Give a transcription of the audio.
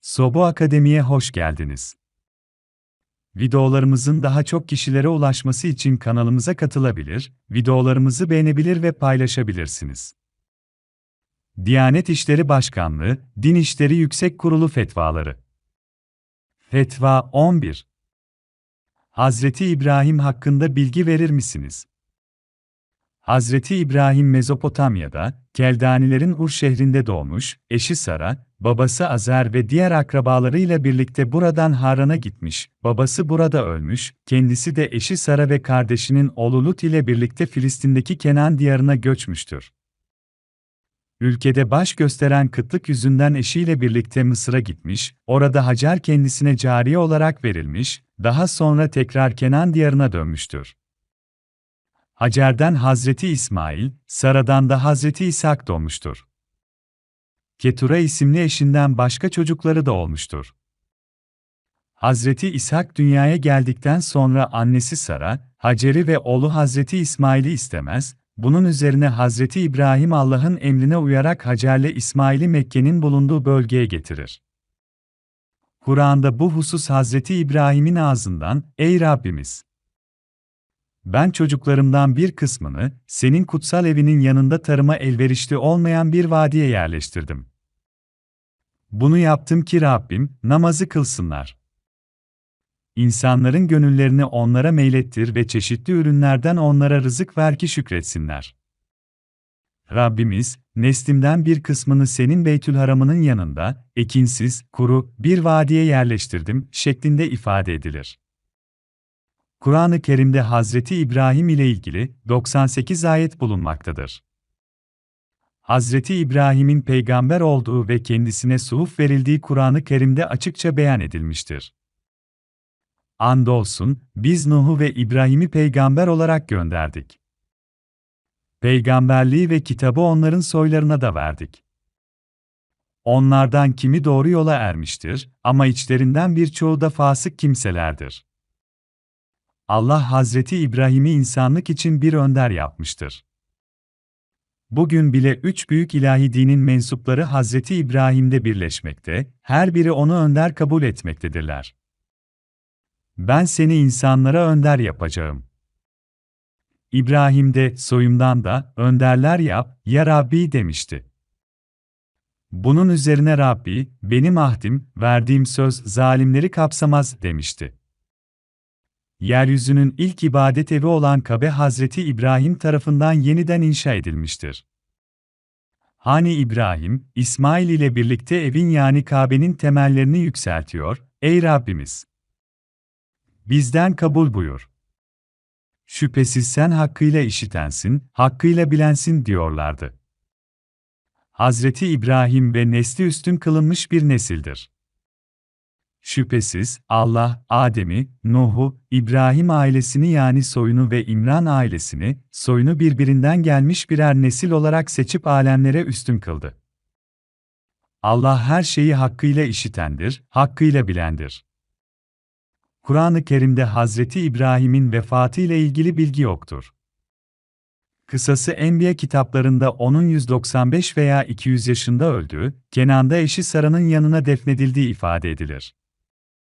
Sobo Akademi'ye hoş geldiniz. Videolarımızın daha çok kişilere ulaşması için kanalımıza katılabilir, videolarımızı beğenebilir ve paylaşabilirsiniz. Diyanet İşleri Başkanlığı, Din İşleri Yüksek Kurulu Fetvaları Fetva 11 Hazreti İbrahim hakkında bilgi verir misiniz? Hazreti İbrahim Mezopotamya'da, Keldanilerin Ur şehrinde doğmuş, eşi Sara, babası Azer ve diğer akrabalarıyla birlikte buradan Haran'a gitmiş, babası burada ölmüş, kendisi de eşi Sara ve kardeşinin oğlu Lut ile birlikte Filistin'deki Kenan diyarına göçmüştür. Ülkede baş gösteren kıtlık yüzünden eşiyle birlikte Mısır'a gitmiş, orada Hacer kendisine cariye olarak verilmiş, daha sonra tekrar Kenan diyarına dönmüştür. Hacer'den Hazreti İsmail, Sara'dan da Hazreti İshak doğmuştur. Ketura isimli eşinden başka çocukları da olmuştur. Hazreti İshak dünyaya geldikten sonra annesi Sara, Hacer'i ve oğlu Hazreti İsmail'i istemez, bunun üzerine Hazreti İbrahim Allah'ın emrine uyarak Hacer'le İsmail'i Mekke'nin bulunduğu bölgeye getirir. Kur'an'da bu husus Hazreti İbrahim'in ağzından, Ey Rabbimiz! Ben çocuklarımdan bir kısmını, senin kutsal evinin yanında tarıma elverişli olmayan bir vadiye yerleştirdim. Bunu yaptım ki Rabbim, namazı kılsınlar. İnsanların gönüllerini onlara meylettir ve çeşitli ürünlerden onlara rızık ver ki şükretsinler. Rabbimiz, neslimden bir kısmını senin Beytülharam'ının yanında, ekinsiz, kuru, bir vadiye yerleştirdim, şeklinde ifade edilir. Kur'an-ı Kerim'de Hazreti İbrahim ile ilgili 98 ayet bulunmaktadır. Hazreti İbrahim'in peygamber olduğu ve kendisine suhuf verildiği Kur'an-ı Kerim'de açıkça beyan edilmiştir. Andolsun, biz Nuh'u ve İbrahim'i peygamber olarak gönderdik. Peygamberliği ve kitabı onların soylarına da verdik. Onlardan kimi doğru yola ermiştir ama içlerinden birçoğu da fasık kimselerdir. Allah Hazreti İbrahim'i insanlık için bir önder yapmıştır. Bugün bile üç büyük ilahi dinin mensupları Hazreti İbrahim'de birleşmekte, her biri onu önder kabul etmektedirler. Ben seni insanlara önder yapacağım. İbrahim de soyumdan da önderler yap, ya Rabbi demişti. Bunun üzerine Rabbi, benim ahdim, verdiğim söz zalimleri kapsamaz demişti yeryüzünün ilk ibadet evi olan Kabe Hazreti İbrahim tarafından yeniden inşa edilmiştir. Hani İbrahim, İsmail ile birlikte evin yani Kabe'nin temellerini yükseltiyor, ey Rabbimiz! Bizden kabul buyur. Şüphesiz sen hakkıyla işitensin, hakkıyla bilensin diyorlardı. Hazreti İbrahim ve nesli üstün kılınmış bir nesildir. Şüphesiz Allah Adem'i, Nuh'u, İbrahim ailesini yani soyunu ve İmran ailesini, soyunu birbirinden gelmiş birer nesil olarak seçip alemlere üstün kıldı. Allah her şeyi hakkıyla işitendir, hakkıyla bilendir. Kur'an-ı Kerim'de Hazreti İbrahim'in vefatı ile ilgili bilgi yoktur. Kısası Enbiya kitaplarında onun 195 veya 200 yaşında öldüğü, Kenan'da eşi Sara'nın yanına defnedildiği ifade edilir.